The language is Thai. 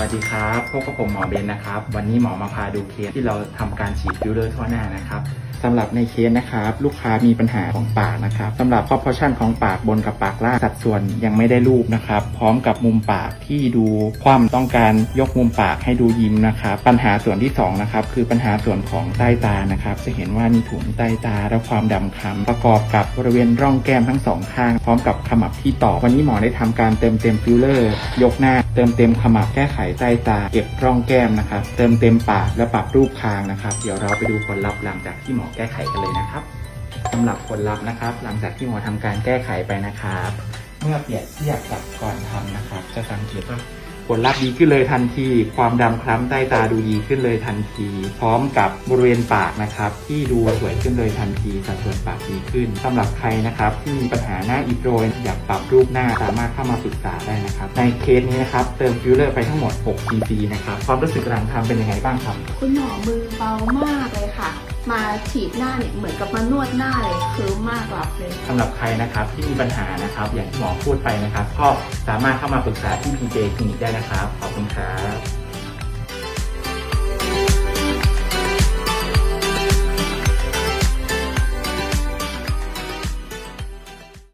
วัสดีครับพบกับผมหมอเบนนะครับ วันนี้หมอมาพาดูเคสที่เราทำการฉีดฟิลเลอร์ทั่วหน้านะครับ สำหรับในเคสนะครับลูกค้ามีปัญหาของปากนะครับสำหรับ proportion ของปากบนกับปากล่างสัดส่วนยังไม่ได้รูปนะครับพร้อมกับมุมปากที่ดูความต้องการยกมุมปากให้ดูยิ้มนะครับปัญหาส่วนที่สองนะครับคือปัญหาส่วนของใต้ตานะครับจะเห็นว่ามีถุงใต้ตาและความดำคล้ำประกอบกับบริเวณร่องแก้มทั้งสองข้าง พร้อมกับขมับที่ต่อวันนี้หมอได้ทำการเติมเต็มฟิลเลอร์ ยกหน้า เติมเต็มขมับแก้ไขใต้ตา เก็บร่องแก้มนะครับเติมเต็มปากและปรับรูปคางนะครับ เดี๋ยวเราไปดูผลลัพธ์หลังจากที่หมอแก้ไขกันเลยนะครับสำหรับผลลัพธ์นะครับ หลังจากที่หมอทำการแก้ไขไปนะครับ เมื่อเปรียบเทียบกับก่อนทำนะครับ จะสังเกตว่าผลลัพธ์ดีขึ้นเลยทันที ความดำคล้ำใต้ตาดูดีขึ้นเลยทันที พร้อมกับบริเวณปากนะครับ ที่ดูสวยขึ้นเลยทันทีสัดส่วนปากดีขึ้นสำหรับใครนะครับที่มีปัญหาหน้าอิดโรยอยากปรับรูปหน้าสามารถเข้ามาปรึกษาได้นะครับ ในเคสนี้นะครับเติมฟิลเลอร์ไปทั้งหมด6 cc นะครับความรู้สึกหลังทำเป็นยังไงบ้างครับ คุณหมอมือเบามากเลยค่ะมาฉีดหน้าเนี่ยเหมือนกับมานวดหน้าเลยคือมากหลับเลยสำหรับใครนะครับที่มีปัญหานะครับ อย่างที่หมอพูดไปนะครับ ก็สามารถเข้ามาปรึกษาที่ PJ คลินิกได้นะครับ ขอบคุณครับ